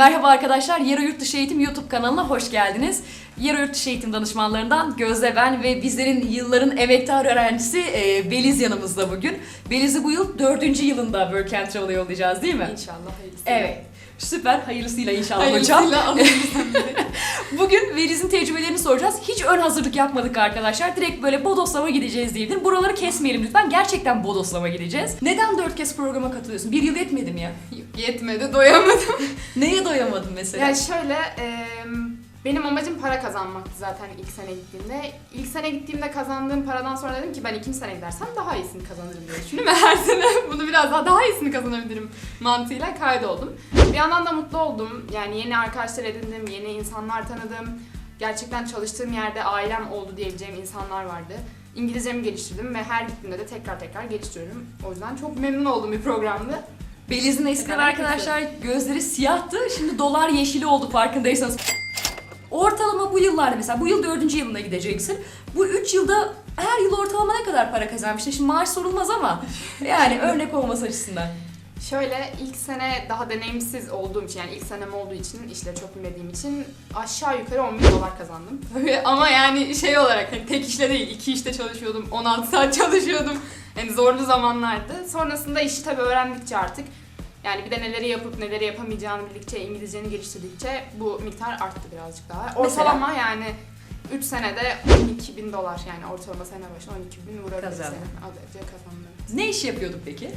Merhaba arkadaşlar, Yero Yurtdışı Eğitim YouTube kanalına hoş geldiniz. Yero Yurtdışı Eğitim danışmanlarından Gözde ben ve bizlerin yılların emektar öğrencisi e, Beliz yanımızda bugün. Beliz'i bu yıl dördüncü yılında Work and Travel'a yollayacağız değil mi? İnşallah hayırlısı. Evet. Süper. Hayırlısıyla inşallah hocam. Hayırlısıyla alayım. Bugün Veliz'in tecrübelerini soracağız. Hiç ön hazırlık yapmadık arkadaşlar. Direkt böyle bodoslama gideceğiz diyebilirim. Buraları kesmeyelim lütfen. Gerçekten bodoslama gideceğiz. Neden dört kez programa katılıyorsun? Bir yıl yetmedi mi ya? Yetmedi, doyamadım. Neye doyamadın mesela? Yani şöyle, e, benim amacım para kazanmaktı zaten ilk sene gittiğimde. İlk sene gittiğimde kazandığım paradan sonra dedim ki ben ikinci sene gidersem daha iyisini kazanırım diye düşündüm. Her sene bunu biraz daha daha iyisini kazanabilirim mantığıyla kaydoldum. Bir yandan da mutlu oldum. Yani yeni arkadaşlar edindim, yeni insanlar tanıdım. Gerçekten çalıştığım yerde ailem oldu diyebileceğim insanlar vardı. İngilizcemi geliştirdim ve her gittiğimde de tekrar tekrar geliştiriyorum. O yüzden çok memnun olduğum bir programdı. Beliz'in eskiden arkadaşlar gözleri siyahtı. Şimdi dolar yeşili oldu farkındaysanız. Ortalama bu yıllarda mesela bu yıl dördüncü yılına gideceksin. Bu üç yılda her yıl ortalama ne kadar para kazanmıştın? Şimdi maaş sorulmaz ama yani örnek olması açısından. Şöyle ilk sene daha deneyimsiz olduğum için yani ilk senem olduğu için işle çok bilmediğim için aşağı yukarı 10 bin dolar kazandım. Ama yani şey olarak hani tek işle değil iki işte çalışıyordum 16 saat çalışıyordum. Yani zorlu zamanlardı. Sonrasında işi tabii öğrendikçe artık yani bir de neleri yapıp neleri yapamayacağını bildikçe, İngilizceni geliştirdikçe bu miktar arttı birazcık daha. Ortalama yani 3 senede 12 bin dolar yani ortalama sene başına 12 bin vurabilirsin. Kazandın. Adetçe kazandım. Ne iş yapıyordun peki?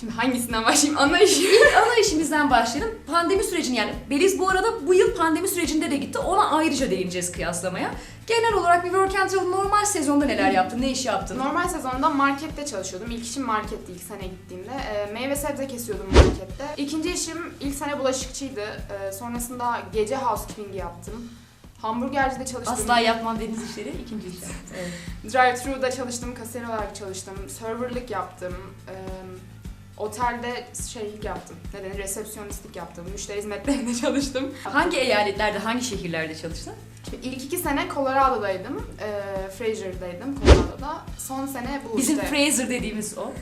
Şimdi hangisinden başlayayım? Ana işi. Ana işimizden başlayalım. Pandemi sürecini yani Beliz bu arada bu yıl pandemi sürecinde de gitti. Ona ayrıca değineceğiz kıyaslamaya. Genel olarak bir work and travel normal sezonda neler yaptın? Ne iş yaptın? Normal sezonda markette çalışıyordum. İlk işim marketti ilk sene gittiğimde. Ee, meyve sebze kesiyordum markette. İkinci işim ilk sene bulaşıkçıydı. Ee, sonrasında gece housekeeping yaptım. Hamburgercide çalıştım. Asla yapmam dediğiniz işleri ikinci iş. Evet. Drive-thru'da çalıştım, kasiyer olarak çalıştım. Serverlık yaptım. Ee, otelde şeylik yaptım. Ne denir? Resepsiyonistlik yaptım. Müşteri hizmetlerinde çalıştım. Hangi eyaletlerde, hangi şehirlerde çalıştın? Şimdi ilk iki sene Colorado'daydım. Ee, Fraser'daydım Colorado'da. Son sene bu Bizim işte. Fraser dediğimiz o.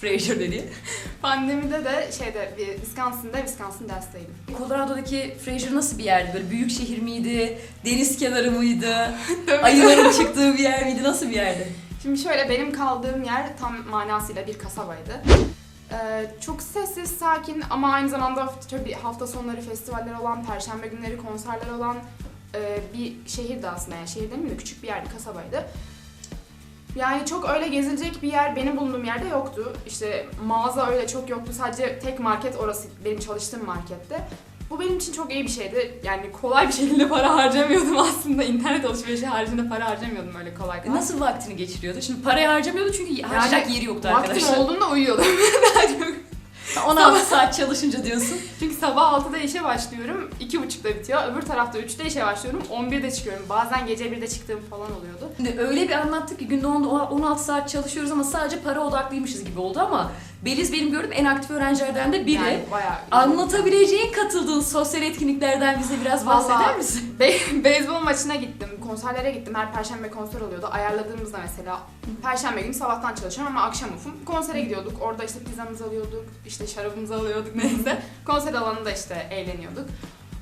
Fraser dediği. Pandemide de şeyde bir Wisconsin'da Wisconsin Dells'teydim. Colorado'daki Fraser nasıl bir yerdi? Böyle büyük şehir miydi? Deniz kenarı mıydı? Ayıların çıktığı bir yer miydi? Nasıl bir yerdi? Şimdi şöyle benim kaldığım yer tam manasıyla bir kasabaydı. Ee, çok sessiz, sakin ama aynı zamanda tabii hafta sonları festivaller olan, perşembe günleri konserler olan e, bir şehirdi aslında. Yani şehir demeyeyim de küçük bir yerdi, kasabaydı. Yani çok öyle gezilecek bir yer benim bulunduğum yerde yoktu. İşte mağaza öyle çok yoktu. Sadece tek market orası benim çalıştığım markette. Bu benim için çok iyi bir şeydi. Yani kolay bir şekilde para harcamıyordum aslında. İnternet alışverişi haricinde para harcamıyordum öyle kolay kolay. Nasıl vaktini geçiriyordu? Şimdi parayı harcamıyordu çünkü harcayacak yeri yoktu Vaktim arkadaşlar. olduğunda uyuyordum. Daha çok. 16 saat çalışınca diyorsun. Çünkü sabah 6'da işe başlıyorum, 2.30'da bitiyor. Öbür tarafta 3'te işe başlıyorum, 11'de çıkıyorum. Bazen gece 1'de çıktığım falan oluyordu. Şimdi öyle bir anlattık ki günde 10 16 saat çalışıyoruz ama sadece para odaklıymışız gibi oldu ama Beliz benim gördüğüm en aktif öğrencilerden de biri. Yani bayağı... Anlatabileceğin katıldığın sosyal etkinliklerden bize biraz bahseder Vallahi- misin? Be- beyzbol maçına gittim, konserlere gittim. Her perşembe konser oluyordu. Ayarladığımızda mesela perşembe günü sabahtan çalışıyorum ama akşam ufum. Konsere gidiyorduk. Orada işte pizzamızı alıyorduk, işte şarabımızı alıyorduk neyse. Konser alanında işte eğleniyorduk.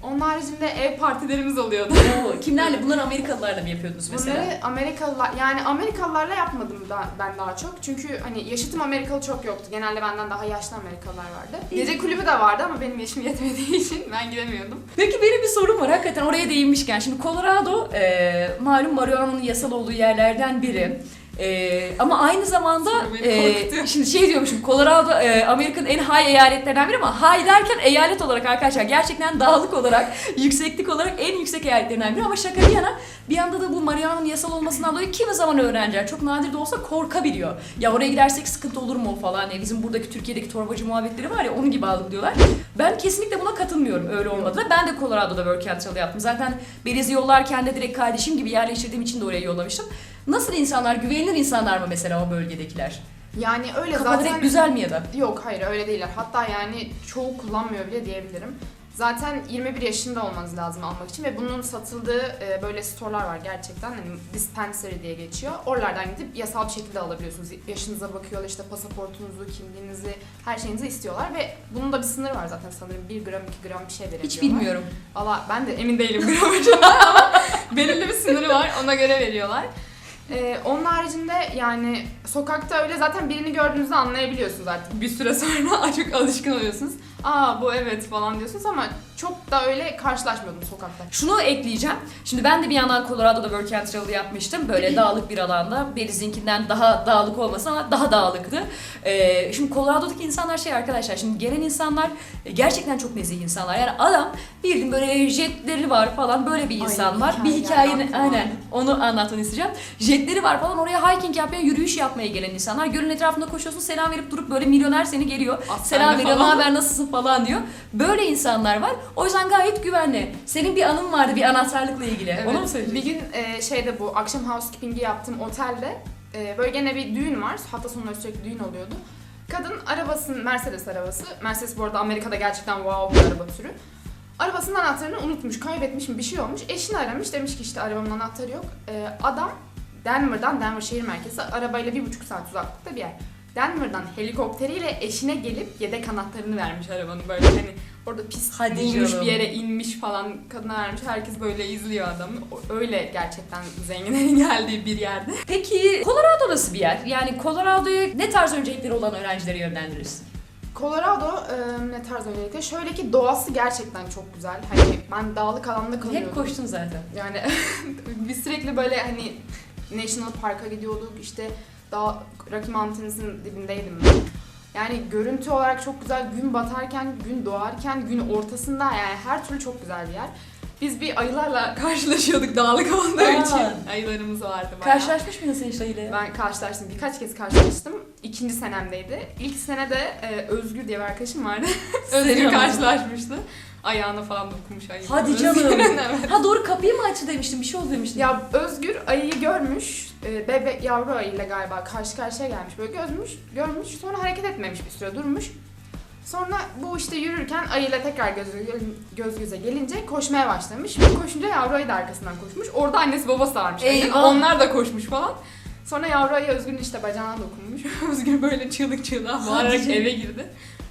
Onun haricinde ev partilerimiz oluyordu. Oo, kimlerle? Bunları Amerikalılarla mı yapıyordunuz mesela? Bunları Amerikalılar, yani Amerikalılarla yapmadım da ben daha çok. Çünkü hani yaşıtım Amerikalı çok yoktu. Genelde benden daha yaşlı Amerikalılar vardı. Gece kulübü de vardı ama benim yaşım yetmediği için ben gidemiyordum. Peki benim bir sorum var. Hakikaten oraya değinmişken. Şimdi Colorado e, malum marihuana'nın yasal olduğu yerlerden biri. E, ama aynı zamanda e, şimdi şey diyormuşum Colorado e, Amerika'nın en high eyaletlerinden biri ama high derken eyalet olarak arkadaşlar gerçekten dağlık olarak yükseklik olarak en yüksek eyaletlerinden biri ama şaka bir yana bir yanda da bu marihuana'nın yasal olmasından dolayı kimi zaman öğrenciler çok nadir de olsa korkabiliyor. Ya oraya gidersek sıkıntı olur mu falan. Ya bizim buradaki Türkiye'deki torbacı muhabbetleri var ya onun gibi algılıyorlar. Ben kesinlikle buna katılmıyorum öyle olmadığına. Ben de Colorado'da work and travel yaptım. Zaten Beliz'i yollarken de direkt kardeşim gibi yerleştirdiğim için de oraya yollamıştım. Nasıl insanlar, güvenilir insanlar mı mesela o bölgedekiler? Yani öyle Kafa zaten... direkt güzel mi ya da? Yok hayır öyle değiller. Hatta yani çoğu kullanmıyor bile diyebilirim. Zaten 21 yaşında olmanız lazım almak için ve bunun satıldığı e, böyle storelar var gerçekten. Hani dispensary diye geçiyor. Oralardan gidip yasal bir şekilde alabiliyorsunuz. Yaşınıza bakıyorlar işte pasaportunuzu, kimliğinizi, her şeyinizi istiyorlar ve bunun da bir sınırı var zaten sanırım 1 gram 2 gram bir şey verebiliyorlar. Hiç bilmiyorum. Valla ben de emin değilim gramajından ama belirli bir sınırı var ona göre veriyorlar. Ee, onun haricinde yani sokakta öyle zaten birini gördüğünüzde anlayabiliyorsunuz artık. Bir süre sonra çok alışkın oluyorsunuz. Aa bu evet falan diyorsunuz ama çok da öyle karşılaşmıyordum sokakta. Şunu ekleyeceğim. Şimdi ben de bir yandan Colorado'da work and travel yapmıştım. Böyle dağlık bir alanda. Belize'inkinden daha dağlık olmasa ama daha dağlıktı. Ee, şimdi Colorado'daki insanlar şey arkadaşlar. Şimdi gelen insanlar e, gerçekten çok nezih insanlar. Yani adam bildiğin böyle jetleri var falan böyle bir insan Ay, var. Bir hikayeler hikayeni aklıma. aynen onu anlatmanı isteyeceğim. Jetleri var falan oraya hiking yapmaya, yürüyüş yapmaya gelen insanlar. Gölün etrafında koşuyorsun selam verip durup böyle milyoner seni geliyor. Aslanlı Selam veriyor, haber, nasılsın falan diyor. Böyle insanlar var. O yüzden gayet güvenli. Senin bir anın vardı bir anahtarlıkla ilgili. Evet, Onu mu söyleyeceksin? Bir gün e, şeyde bu akşam housekeeping'i yaptığım otelde e, böyle gene bir düğün var. Hafta sonları sürekli düğün oluyordu. Kadın arabasının Mercedes arabası. Mercedes bu arada Amerika'da gerçekten wow bir araba türü. Arabasının anahtarını unutmuş, kaybetmiş mi bir şey olmuş. Eşini aramış demiş ki işte arabamın anahtarı yok. E, adam Denver'dan, Denver şehir merkezi arabayla bir buçuk saat uzaklıkta bir yer. Denver'dan helikopteriyle eşine gelip yedek anahtarını vermiş arabanın böyle hani orada pist Hadi bulmuş canım. bir yere inmiş falan kadına vermiş herkes böyle izliyor adamı O- öyle gerçekten zenginlerin geldiği bir yerde. Peki Colorado nasıl bir yer? Yani Colorado'ya ne tarz öncelikleri olan öğrencileri yönlendirirsin? Colorado e, ne tarz öncelikle şöyle ki doğası gerçekten çok güzel hani ben dağlık alanda kalıyorum. Hep koştun zaten. Yani biz sürekli böyle hani National Park'a gidiyorduk işte dağ Rocky Mountains'ın dibindeydim ben. Yani görüntü olarak çok güzel gün batarken, gün doğarken, gün ortasında yani her türlü çok güzel bir yer. Biz bir ayılarla karşılaşıyorduk dağlık Aa. için. Ayılarımız vardı bayağı. Karşılaşmış mıydın sen işte ile? Ben karşılaştım. Birkaç kez karşılaştım. İkinci senemdeydi. İlk senede e, Özgür diye bir arkadaşım vardı. Özgür karşılaşmıştı. Ayağına falan dokunmuş ayı. Hadi canım. evet. Ha doğru kapıyı mı açtı demiştim, bir şey oldu demiştim. Ya Özgür ayıyı görmüş. e, Bebek yavru ayıyla galiba karşı karşıya gelmiş. Böyle gözmüş, görmüş. Sonra hareket etmemiş bir süre durmuş. Sonra bu işte yürürken ayıyla tekrar göz, göz göze gelince koşmaya başlamış. Bu koşunca yavru ayı da arkasından koşmuş. Orada annesi babası varmış. Eyvah. Onlar da koşmuş falan. Sonra yavru ayı Özgür'ün işte bacağına dokunmuş. Özgür böyle çığlık çığlığa bağırarak eve girdi.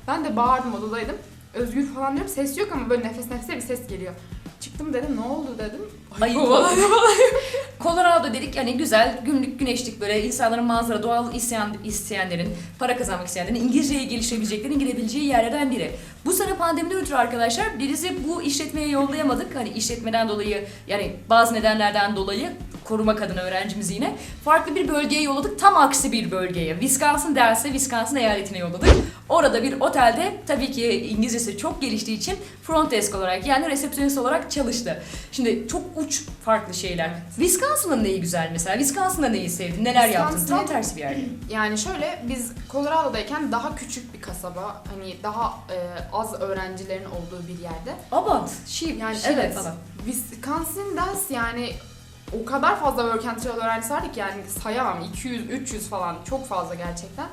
Ben de bağırdım odadaydım. Özgür falan diyorum ses yok ama böyle nefes nefese bir ses geliyor. Çıktım dedim ne oldu dedim. Ayı kovalıyor. Colorado dedik yani güzel günlük güneşlik böyle insanların manzara doğal isyan isteyenlerin para kazanmak isteyenlerin İngilizceyi geliştirebileceklerin girebileceği yerlerden biri. Bu sene pandemiden ötürü arkadaşlar bizi bu işletmeye yollayamadık. Hani işletmeden dolayı yani bazı nedenlerden dolayı korumak adına öğrencimizi yine farklı bir bölgeye yolladık. Tam aksi bir bölgeye. Wisconsin derse Wisconsin eyaletine yolladık. Orada bir otelde tabii ki İngilizcesi çok geliştiği için front desk olarak yani resepsiyonist olarak çalıştı. Şimdi çok uç farklı şeyler. Wisconsin'ın neyi güzel mesela? Wisconsin'da neyi sevdin? Neler yaptın? Wisconsin- Tam tersi bir yer. Yani şöyle biz Colorado'dayken daha küçük bir kasaba, hani daha e, az öğrencilerin olduğu bir yerde. Abant, Sheep, Yani evet evet. falan. Wisconsin'da yani o kadar fazla work and travel öğrencisi vardı ki yani sayamam 200 300 falan çok fazla gerçekten.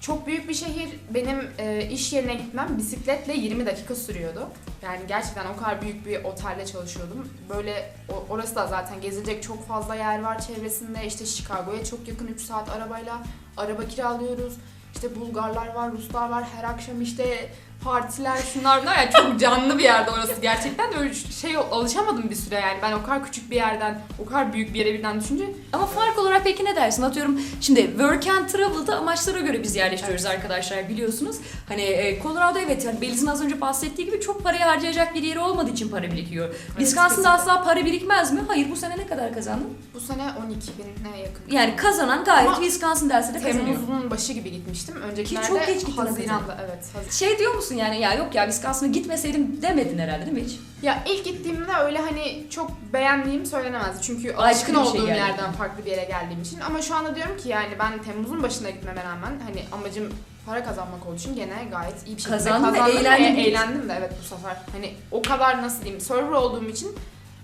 Çok büyük bir şehir. Benim e, iş yerine gitmem bisikletle 20 dakika sürüyordu. Yani gerçekten o kadar büyük bir otelde çalışıyordum. Böyle o- orası da zaten gezilecek çok fazla yer var çevresinde. İşte Chicago'ya çok yakın 3 saat arabayla araba kiralıyoruz. İşte Bulgarlar var, Ruslar var. Her akşam işte partiler, şunlar bunlar. Yani çok canlı bir yerde orası gerçekten. Öyle şey alışamadım bir süre yani. Ben o kadar küçük bir yerden, o kadar büyük bir yere birden düşünce Ama fark olarak peki ne dersin? Atıyorum şimdi work and travel'da amaçlara göre biz yerleştiriyoruz arkadaşlar biliyorsunuz. Hani e, Colorado evet yani Beliz'in az önce bahsettiği gibi çok parayı harcayacak bir yeri olmadığı için para birikiyor. Wisconsin'da kesinlikle. asla para birikmez mi? Hayır bu sene ne kadar kazandın? bu sene 12 bin'e yakın. Yani kazanan gayet Ama Wisconsin dersi de kazanıyor. Temmuz'un başı gibi gitmiştim. Öncekilerde çok geç Haziran'da evet. Haziran. Şey diyor musun yani ya yok ya Wisconsin'a gitmeseydim demedin herhalde değil mi hiç? Ya ilk gittiğimde öyle hani çok beğendiğim söylenemezdi. Çünkü Aykırı alışkın bir şey olduğum yerden farklı bir yere geldiğim için. Ama şu anda diyorum ki yani ben Temmuz'un başına gitmeme rağmen hani amacım para kazanmak olduğu için gene gayet iyi bir şekilde Kazandın ve kazandım eğlendin mi? eğlendim de evet bu sefer. Hani o kadar nasıl diyeyim server olduğum için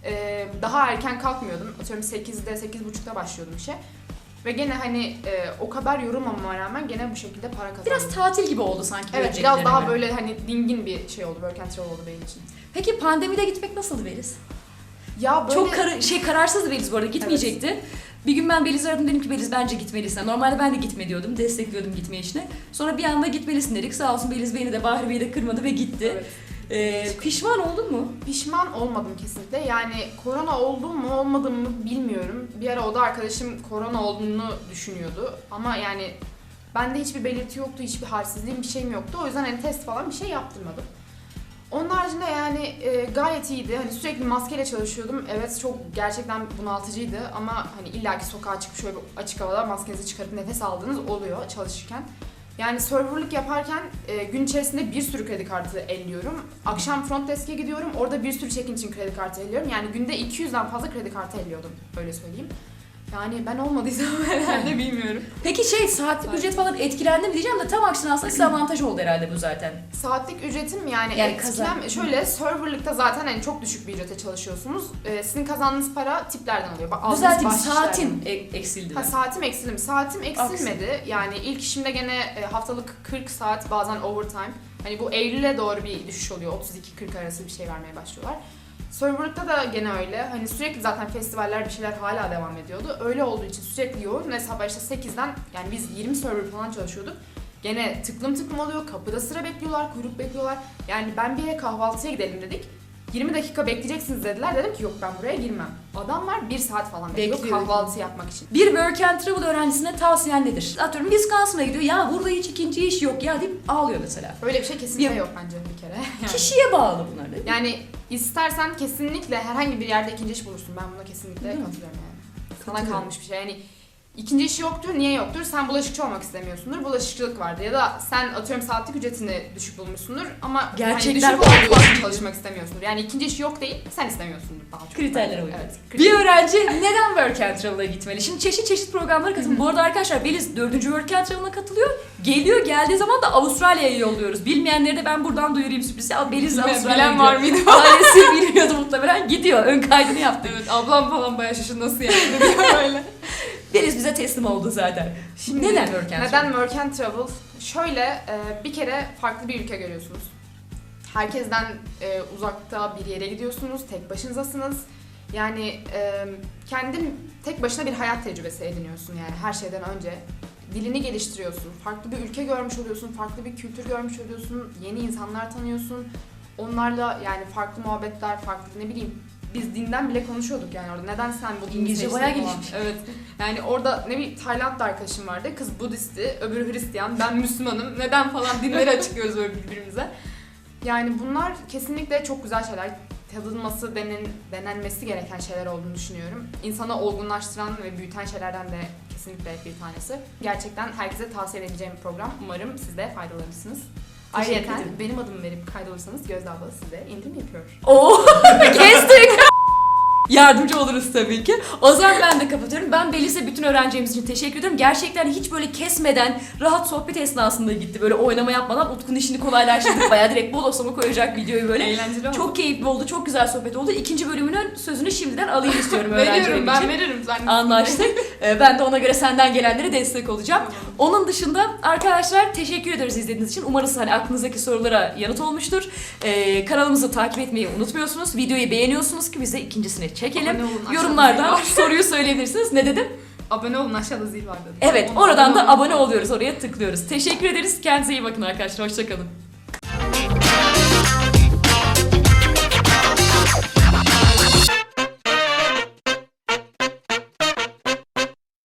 e, daha erken kalkmıyordum. Atıyorum 8'de 8.30'da başlıyordum işe. Ve gene hani e, o kadar yorulmamama rağmen gene bu şekilde para kazandım. Biraz tatil gibi oldu sanki. Evet biraz daha böyle hani dingin bir şey oldu. Work and travel oldu benim için. Peki pandemide gitmek nasıldı Beliz? Ya böyle... Çok kara- şey kararsızdı Beliz bu arada gitmeyecekti. Bir gün ben Beliz'i aradım dedim ki Beliz bence gitmelisin. Normalde ben de gitme diyordum. Destekliyordum gitme işine. Sonra bir anda gitmelisin dedik. Sağ olsun Beliz beni de Bahri Bey'i de kırmadı ve gitti. Evet. Ee, pişman oldun mu? Pişman olmadım kesinlikle. Yani korona oldum mu olmadım mı bilmiyorum. Bir ara o da arkadaşım korona olduğunu düşünüyordu. Ama yani bende hiçbir belirti yoktu, hiçbir halsizliğim bir şeyim yoktu. O yüzden hani test falan bir şey yaptırmadım. Onun haricinde yani e, gayet iyiydi. Hani sürekli maskeyle çalışıyordum. Evet çok gerçekten bunaltıcıydı ama hani illaki sokağa çıkıp şöyle açık havada maskenizi çıkarıp nefes aldığınız oluyor çalışırken. Yani serverlık yaparken e, gün içerisinde bir sürü kredi kartı elliyorum. Akşam front desk'e gidiyorum. Orada bir sürü check-in için kredi kartı elliyorum. Yani günde 200'den fazla kredi kartı elliyordum. Öyle söyleyeyim. Yani ben olmadıysam herhalde bilmiyorum. Peki şey saatlik Evet. ücret falan etkilendi mi diyeceğim de tam aksine aslında size avantaj oldu herhalde bu zaten. Saatlik ücretim yani, Yani etkilen- kazan- şöyle serverlıkta zaten hani çok düşük bir ücrete çalışıyorsunuz. Ee, sizin kazandığınız para tiplerden oluyor. Aldığınız Düzelteyim saatin e- eksildi mi? Ha, saatim eksildi mi? Saatim eksilmedi. Yani ilk işimde gene e, haftalık 40 saat bazen overtime. Hani bu Eylül'e doğru bir düşüş oluyor. 32-40 arası bir şey vermeye başlıyorlar. Serverlıkta da gene öyle. Hani sürekli zaten festivaller bir şeyler hala devam ediyordu. Öyle olduğu için sürekli yoğun ve sabah işte 8'den yani biz 20 server falan çalışıyorduk. Gene tıklım tıklım oluyor. Kapıda sıra bekliyorlar, kuyruk bekliyorlar. Yani ben bir yere kahvaltıya gidelim dedik. 20 dakika bekleyeceksiniz dediler. Dedim ki yok ben buraya girmem. Adamlar 1 saat falan bekliyor, Bekliyor. kahvaltı yapmak için. Bir work and travel öğrencisine tavsiyen nedir? Atıyorum Wisconsin'a gidiyor. Ya burada hiç ikinci iş yok ya deyip ağlıyor mesela. Öyle bir şey kesinlikle Bir- yok bence bir kere. Yani. Kişiye bağlı bunlar değil mi? Yani istersen kesinlikle herhangi bir yerde ikinci iş bulursun. Ben buna kesinlikle Değil katılıyorum yani. Sana kalmış bir şey. Yani ikinci iş yoktur. Niye yoktur? Sen bulaşıkçı olmak istemiyorsundur. Bulaşıkçılık vardır. Ya da sen atıyorum saatlik ücretini düşük bulmuşsundur ama Gerçekler hani düşük olduğu için çalışmak istemiyorsundur. Yani ikinci iş yok değil, sen istemiyorsundur daha çok. Kriterlere uygun. Evet. Bir öğrenci neden Work and Travel'a gitmeli? Şimdi çeşit çeşit programlara hı. Bu arada arkadaşlar Beliz 4. Work and Travel'a katılıyor. Geliyor geldiği zaman da Avustralya'ya yolluyoruz. Bilmeyenleri de ben buradan duyurayım sürprizi. Ya Beliz Avustralya'ya bilen var gidiyor. mıydı? Ailesi bilmiyordu muhtemelen. Gidiyor. Ön kaydını yaptık. Evet ablam falan bayağı şaşırdı nasıl yani diyor Beliz bize teslim oldu zaten. Şimdi neden Work and Travel? Neden work and travel? Şöyle e, bir kere farklı bir ülke görüyorsunuz. Herkesten e, uzakta bir yere gidiyorsunuz, tek başınızasınız. Yani e, kendin tek başına bir hayat tecrübesi ediniyorsun yani her şeyden önce. Dilini geliştiriyorsun, farklı bir ülke görmüş oluyorsun, farklı bir kültür görmüş oluyorsun, yeni insanlar tanıyorsun. Onlarla yani farklı muhabbetler, farklı ne bileyim biz dinden bile konuşuyorduk yani orada. Neden sen bu İngilizce bayağı gelişmiş. Evet. Yani orada ne bileyim Tayland'da arkadaşım vardı. Kız Budisti, öbürü Hristiyan, ben Müslümanım. Neden falan dinleri açıklıyoruz böyle birbirimize. Yani bunlar kesinlikle çok güzel şeyler. Tadılması, denen, denenmesi gereken şeyler olduğunu düşünüyorum. İnsanı olgunlaştıran ve büyüten şeylerden de kesinlikle bir tanesi. Gerçekten herkese tavsiye edebileceğim bir program. Umarım siz de faydalanırsınız. Ayrıca benim adımı verip kaydolursanız Gözde abla size indirim yapıyor. Oo, kestik. Yardımcı oluruz tabii ki. O zaman ben de kapatıyorum. Ben Beliz'e bütün öğrencilerimiz için teşekkür ediyorum. Gerçekten hiç böyle kesmeden, rahat sohbet esnasında gitti. Böyle oynama yapmadan Utku'nun işini kolaylaştırdık. Bayağı direkt bodoslama koyacak videoyu böyle. Eğlenceli oldu. Çok keyifli oldu, çok güzel sohbet oldu. İkinci bölümünün sözünü şimdiden alayım istiyorum veriyorum öğrencilerim ben için. veririm. Sen Anlaştık. Ee, ben de ona göre senden gelenlere destek olacağım. Onun dışında arkadaşlar teşekkür ederiz izlediğiniz için. Umarız hani aklınızdaki sorulara yanıt olmuştur. Ee, kanalımızı takip etmeyi unutmuyorsunuz. Videoyu beğeniyorsunuz ki biz de çekelim. Abone olun, Yorumlardan soruyu söyleyebilirsiniz. Ne dedim? Abone olun aşağıda zil var dedim. Evet Onu oradan da abone oluyoruz. Oraya tıklıyoruz. Teşekkür ederiz. Kendinize iyi bakın arkadaşlar. Hoşçakalın.